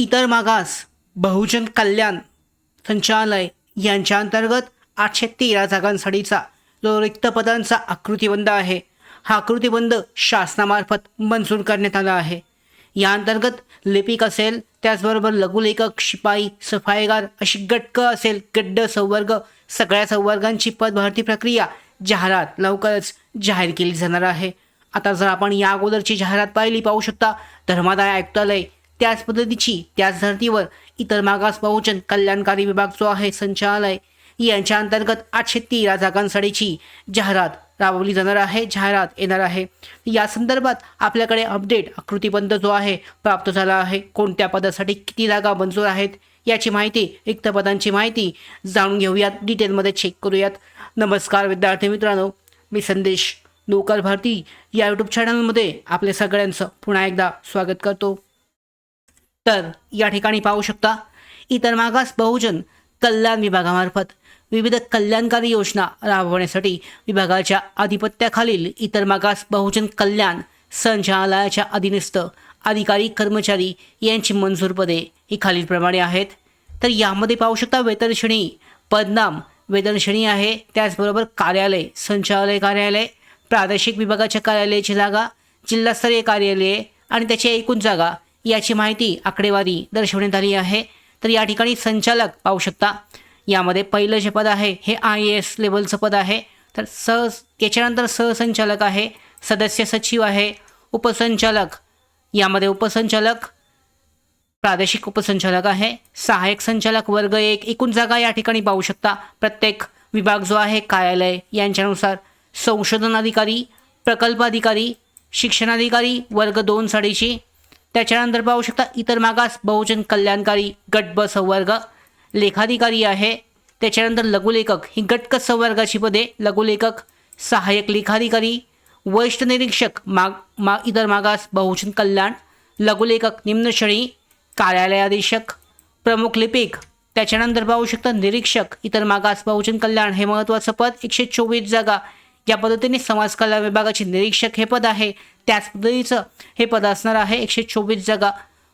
इतर मागास बहुजन कल्याण संचालय यांच्या अंतर्गत आठशे तेरा जागांसाठीचा जो रिक्त पदांचा आकृतीबंध आहे हा आकृतीबंध शासनामार्फत मंजूर करण्यात आला आहे. या अंतर्गत लिपिक असेल त्याचबरोबर लघुलेखक शिपाई सफाईगार अशी गटक असेल गड्ड संवर्ग सगळ्या संवर्गांची पदभरती प्रक्रिया जाहिरात लवकरच जाहीर केली जाणार आहे. आता जर आपण या अगोदरची जाहिरात पाहिली पाहू शकता धर्मादाय आयुक्तालय त्याच पद्धतीची त्याच धर्तीवर इतर मागास बहुजन कल्याणकारी विभाग जो आहे संचालय यांच्या अंतर्गत आठशे तेरा जागांसाठीची जाहिरात राबवली जाणार आहे जाहिरात येणार आहे. या संदर्भात आपल्याकडे अपडेट आकृतीबंध जो आहे प्राप्त झाला आहे. कोणत्या पदासाठी किती जागा मंजूर आहेत याची माहिती रिक्त पदांची माहिती जाणून घेऊयात. डिटेलमध्ये चेक करूयात. नमस्कार विद्यार्थी मित्रांनो. मी संदेश लोकल भारती. या यूट्यूब चॅनलमध्ये आपले सगळ्यांचं पुन्हा एकदा स्वागत करतो. तर या ठिकाणी पाहू शकता इतर मागास बहुजन कल्याण विभागामार्फत विविध कल्याणकारी योजना राबवण्यासाठी विभागाच्या आधिपत्याखालील इतर मागास बहुजन कल्याण संचालनालयाच्या अधीनस्थ अधिकारी कर्मचारी यांची मंजूर पदे ही खालीलप्रमाणे आहेत. तर यामध्ये पाहू शकता वेतन श्रेणी पदनाम वेतन श्रेणी आहे. त्याचबरोबर कार्यालय संचालय कार्यालय प्रादेशिक विभागाच्या कार्यालयाची जागा जिल्हास्तरीय कार्यालये आणि त्याची एकूण जागा याची माहिती आकडेवारी दर्शवण्यात आली आहे. तर या ठिकाणी संचालक पाहू शकता. यामध्ये पहिलं जे पद आहे हे आय ए एस लेवलचं पद आहे. तर सह त्याच्यानंतर सहसंचालक आहे सदस्य सचिव आहे उपसंचालक. यामध्ये उपसंचालक प्रादेशिक उपसंचालक आहे सहाय्यक संचालक वर्ग एक एकूण जागा या ठिकाणी पाहू शकता. प्रत्येक विभाग जो आहे कार्यालय यांच्यानुसार संशोधन अधिकारी प्रकल्प अधिकारी शिक्षणाधिकारी वर्ग दोन साडीची त्याच्यानंतर पाहू शकता इतर मागास बहुजन कल्याणकारी गट ब संवर्ग लेखाधिकारी आहे. त्याच्यानंतर लघुलेखक ही गटक संवर्गाची पदे लघुलेखक सहाय्यक लेखाधिकारी वरिष्ठ निरीक्षक माग मा इतर मागास बहुजन कल्याण लघुलेखक निम्नश्रेणी कार्यालयाधीक्षक प्रमुख लिपिक. त्याच्यानंतर पाहू शकता निरीक्षक इतर मागास बहुजन कल्याण हे महत्त्वाचं पद एकशे चोवीस जागा या पद्धतीने समाज कल्याण विभागाचे निरीक्षक हे पद आहे. त्याच पद्धतीचं हे पद असणार आहे एकशे चोवीस जागा.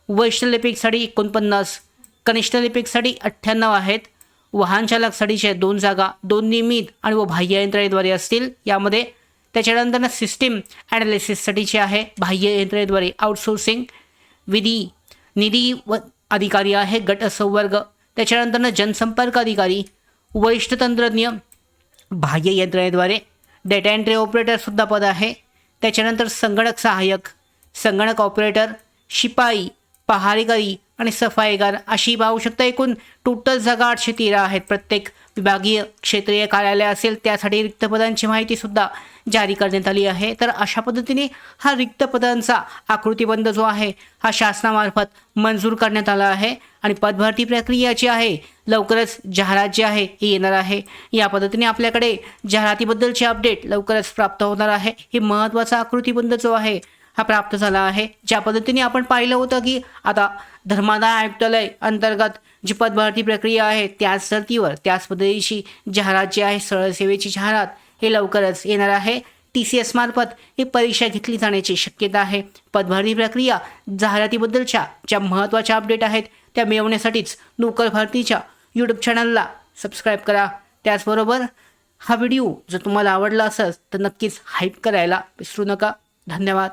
वरिष्ठ लिपिकसाठी एकोणपन्नास कनिष्ठ लिपिकसाठी अठ्ठ्याण्णव आहेत. वाहन चालकसाठीचे दोन जागा दोन नियमित आणि व बाह्य यंत्रणेद्वारे असतील. यामध्ये त्याच्यानंतर सिस्टीम ॲनालिसिससाठीचे आहे. बाह्य यंत्रणेद्वारे आउटसोर्सिंग विधी निधी व अधिकारी आहे. गट संवर्ग. त्याच्यानंतर जनसंपर्क अधिकारी वरिष्ठ तंत्रज्ञ बाह्य यंत्रणेद्वारे डेटा एंट्री ऑपरेटरसुद्धा पद आहे. त्याच्यानंतर संगणक सहाय्यक संगणक ऑपरेटर शिपाई पहारेकरी आणि सफाईगार अशी पाहू शकता एकूण टोटल जागा आठशे तेरा आहेत. प्रत्येक विभागीय क्षेत्रीय कार्यालय असेल त्यासाठी रिक्त पदांची माहितीसुद्धा जारी करण्यात आली आहे. तर अशा पद्धतीने हा रिक्त पदांचा आकृतीबंध जो आहे हा शासनामार्फत मंजूर करण्यात आला आहे आणि पदभरती प्रक्रिया जी आहे लवकरच जाहिरात जी आहे ही येणार आहे. या पद्धतीने आपल्याकडे जाहिरातीबद्दलचे अपडेट लवकरच प्राप्त होणार आहे. हे महत्त्वाचा आकृतीबंध जो आहे हा प्राप्त झाला आहे. ज्या पद्धतीने आपण पाहिलं होतं की आता धर्मादाय आयुक्तालय अंतर्गत जी पदभरती प्रक्रिया आहे त्याच धर्तीवर त्याच पद्धतीची जाहिरात जी आहे सरळ सेवेची जाहिरात हे लवकरच येणार आहे. टी सी एस मार्फत ही परीक्षा घेतली जाण्याची शक्यता आहे. पदभरती प्रक्रिया जाहिरातीबद्दलच्या ज्या महत्त्वाच्या अपडेट आहेत त्या मिळवण्यासाठीच नोकर भारतीच्या यूट्यूब चॅनलला सबस्क्राईब करा. त्याचबरोबर हा व्हिडिओ जर तुम्हाला आवडला असेल तर नक्कीच हाईप करायला विसरू नका. धन्यवाद.